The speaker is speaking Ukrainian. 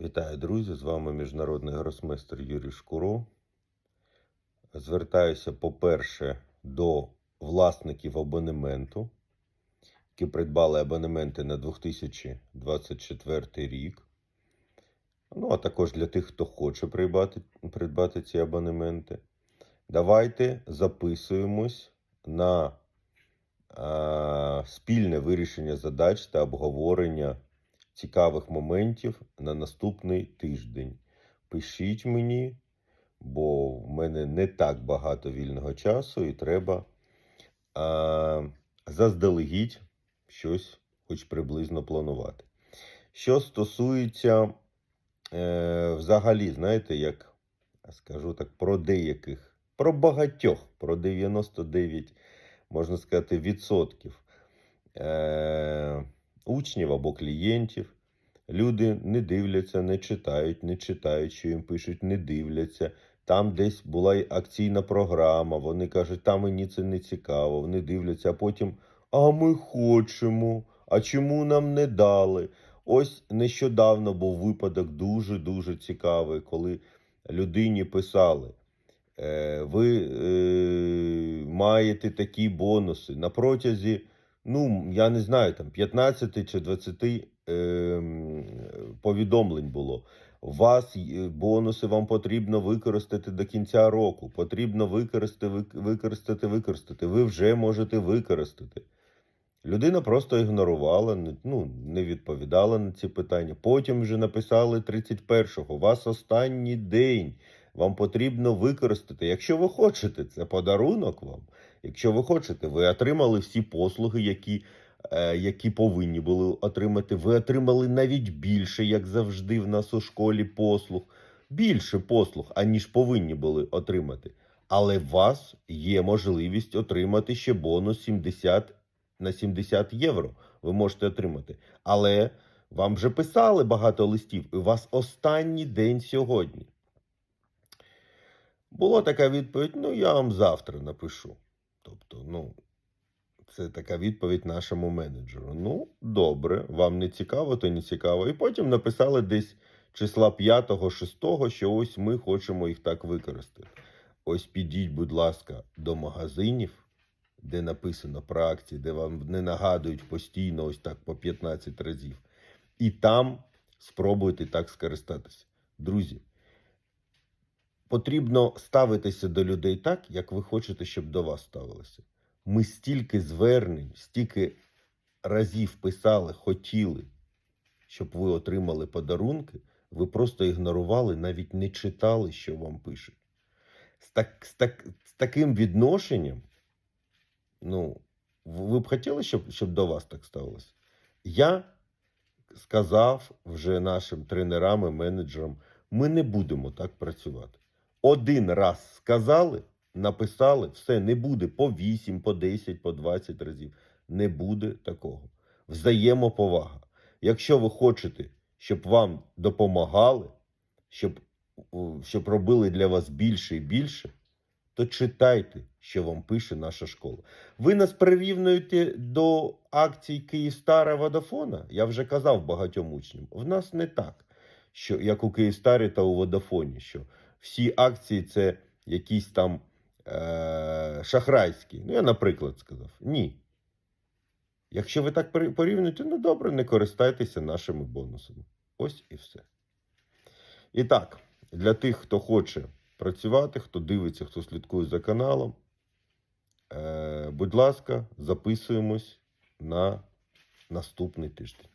Вітаю, друзі! З вами міжнародний гросмейстер Юрій Шкуро. Звертаюся, по-перше, до власників абонементу, які придбали абонементи на 2024 рік. Ну, а також для тих, хто хоче придбати, придбати ці абонементи. Давайте записуємось на а, спільне вирішення задач та обговорення цікавих моментів на наступний тиждень. Пишіть мені, бо в мене не так багато вільного часу, і треба а, заздалегідь щось хоч приблизно планувати. Що стосується е, взагалі, знаєте, як скажу так, про деяких, про багатьох, про 99, можна сказати, відсотків. Е, учнів або клієнтів. Люди не дивляться, не читають, не читають, що їм пишуть, не дивляться. Там десь була акційна програма, вони кажуть, та мені це не цікаво. Вони дивляться, а потім, а ми хочемо, а чому нам не дали? Ось нещодавно був випадок дуже-дуже цікавий, коли людині писали, е, ви е, маєте такі бонуси на протязі ну, я не знаю, там 15 чи 20 е, повідомлень було. Вас бонуси вам потрібно використати до кінця року. Потрібно використати, використати, використати. Ви вже можете використати. Людина просто ігнорувала, ну, не відповідала на ці питання. Потім вже написали 31-го. У вас останній день. Вам потрібно використати. Якщо ви хочете, це подарунок вам. Якщо ви хочете, ви отримали всі послуги, які, е, які повинні були отримати. Ви отримали навіть більше, як завжди, в нас у школі послуг. Більше послуг, аніж повинні були отримати. Але у вас є можливість отримати ще бонус 70 на 70 євро. Ви можете отримати. Але вам вже писали багато листів, і у вас останній день сьогодні. Була така відповідь: ну, я вам завтра напишу. Тобто, ну, це така відповідь нашому менеджеру. Ну, добре, вам не цікаво, то не цікаво. І потім написали десь числа 5-6, що ось ми хочемо їх так використати. Ось підіть, будь ласка, до магазинів, де написано про акції, де вам не нагадують постійно ось так по 15 разів. І там спробуйте так скористатися. Друзі, потрібно ставитися до людей так, як ви хочете, щоб до вас ставилися. Ми стільки звернень, стільки разів писали, хотіли, щоб ви отримали подарунки, ви просто ігнорували, навіть не читали, що вам пишуть. З, так, з, так, з таким відношенням, ну, ви б хотіли, щоб, щоб до вас так ставилося? Я сказав вже нашим тренерам і менеджерам, ми не будемо так працювати. Один раз сказали, написали, все, не буде по 8, по 10, по 20 разів. Не буде такого. Взаємоповага. Якщо ви хочете, щоб вам допомагали, щоб, щоб робили для вас більше і більше, то читайте, що вам пише наша школа. Ви нас прирівнюєте до акцій Київстара Водофона. Я вже казав багатьом учням. В нас не так, що як у Київстарі та у Водофоні, що всі акції це якісь там е- шахрайські. Ну, я, наприклад, сказав. Ні. Якщо ви так порівнюєте, ну добре, не користайтеся нашими бонусами. Ось і все. І так, для тих, хто хоче працювати, хто дивиться, хто слідкує за каналом, е- будь ласка, записуємось на наступний тиждень.